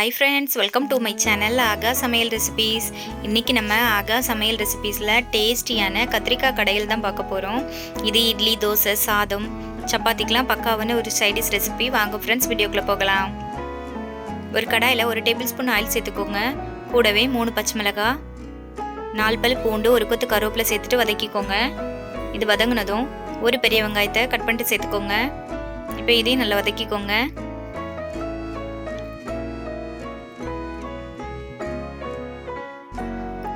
Hi friends welcome to my channel ஆகா சமையல் recipes இன்றைக்கி நம்ம ஆகா சமையல் ரெசிபீஸில் டேஸ்டியான கத்திரிக்காய் கடையில் தான் பார்க்க போகிறோம் இது இட்லி தோசை சாதம் சப்பாத்திக்கெலாம் பக்காவான ஒரு சைடிஷ் ரெசிபி வாங்க ஃப்ரெண்ட்ஸ் வீடியோக்குள்ளே போகலாம். ஒரு கடாயில் ஒரு டேபிள் ஸ்பூன் ஆயில் சேர்த்துக்கோங்க. கூடவே மூணு பச்சை மிளகாய் நாலு பல் பூண்டு ஒரு கொத்து கருவேப்பிலை சேர்த்துட்டு வதக்கிக்கோங்க. இது வதங்கினதும் ஒரு பெரிய வெங்காயத்தை கட் பண்ணிட்டு சேர்த்துக்கோங்க. இப்போ இதையும் நல்லா வதக்கிக்கோங்க.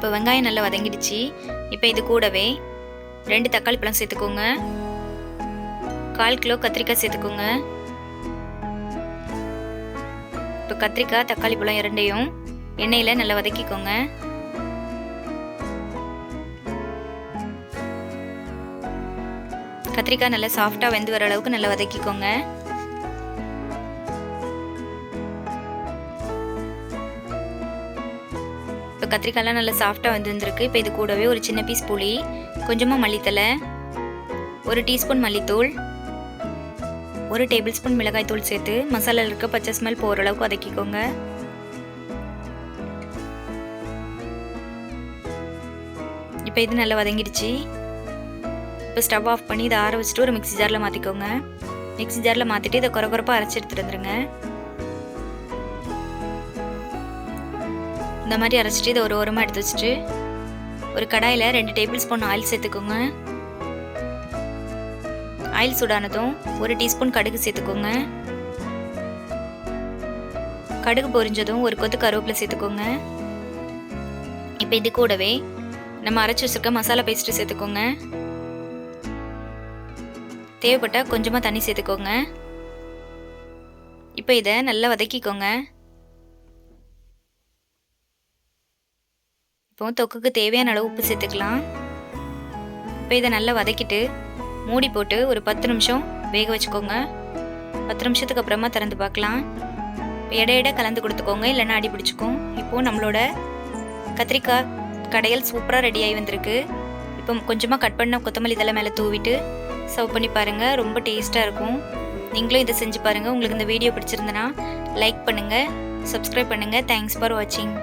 இப்போ வெங்காயம் நல்லா வதங்கிடுச்சு. இப்போ இது கூடவே ரெண்டு தக்காளி பழம் சேர்த்துக்கோங்க. கால் கிலோ கத்திரிக்காய் சேர்த்துக்கோங்க. இப்போ கத்திரிக்காய் தக்காளி பழம் இரண்டையும் எண்ணெயில் நல்லா வதக்கிக்கோங்க. கத்திரிக்காய் நல்லா சாஃப்டாக வெந்து வர அளவுக்கு நல்லா வதக்கிக்கோங்க. இப்போ கத்திரிக்காய்லாம் நல்லா சாஃப்டாக வந்துருந்துருக்கு. இப்போ இது கூடவே ஒரு சின்ன பீஸ் புளி கொஞ்சமாக மல்லித்தலை ஒரு டீஸ்பூன் மல்லித்தூள் ஒரு டேபிள் ஸ்பூன் மிளகாய் தூள் சேர்த்து மசாலாவில் இருக்க பச்சை ஸ்மெல் போகிற அளவுக்கு வதக்கிக்கோங்க. இப்போ இது நல்லா வதங்கிடுச்சு. இப்போ ஸ்டவ் ஆஃப் பண்ணி இதை ஆற வச்சுட்டு ஒரு மிக்ஸி ஜாரில் மாற்றிக்கோங்க மிக்ஸி ஜாரில் மாற்றிட்டு இதை குறை குறைப்பாக அரைச்சி எடுத்துகிட்டு வந்துருங்க. இந்த மாதிரி அரைச்சிட்டு இதை ஒரு ஓரமாக எடுத்து வச்சுட்டு ஒரு கடாயில் ரெண்டு டேபிள் ஸ்பூன் ஆயில் சேர்த்துக்கோங்க. ஆயில் சூடானதும் ஒரு டீஸ்பூன் கடுகு சேர்த்துக்கோங்க. கடுகு பொரிஞ்சதும் ஒரு கொத்து கருவேப்பிலை சேர்த்துக்கோங்க. இப்போ இது கூடவே நம்ம அரைச்சி வச்சிருக்க மசாலா பேஸ்ட்டு சேர்த்துக்கோங்க. தேவைப்பட்டால் கொஞ்சமாக தண்ணி சேர்த்துக்கோங்க. இப்போ இதை நல்லா வதக்கிக்கோங்க. இப்போ தொக்குக்கு தேவையான அளவு உப்பு சேர்த்துக்கலாம். இப்போ இதை நல்லா வதக்கிட்டு மூடி போட்டு ஒரு பத்து நிமிஷம் வேக வச்சுக்கோங்க. பத்து நிமிஷத்துக்கு அப்புறமா திறந்து பார்க்கலாம். இப்போ இடையிட கலந்து கொடுத்துக்கோங்க இல்லைன்னா அடி பிடிச்சிக்கும். இப்போது நம்மளோட கத்திரிக்காய் கடையல் சூப்பராக ரெடி ஆகி வந்திருக்கு. இப்போ கொஞ்சமாக கட் பண்ண கொத்தமல்லி இதெல்லாம் மேலே தூவிட்டு சர்வ் பண்ணி பாருங்கள் ரொம்ப டேஸ்ட்டாக இருக்கும். நீங்களும் இதை செஞ்சு பாருங்கள் உங்களுக்கு இந்த வீடியோ பிடிச்சிருந்தனா லைக் பண்ணுங்கள் சப்ஸ்கிரைப் பண்ணுங்கள் தேங்க்ஸ் ஃபார் வாட்சிங்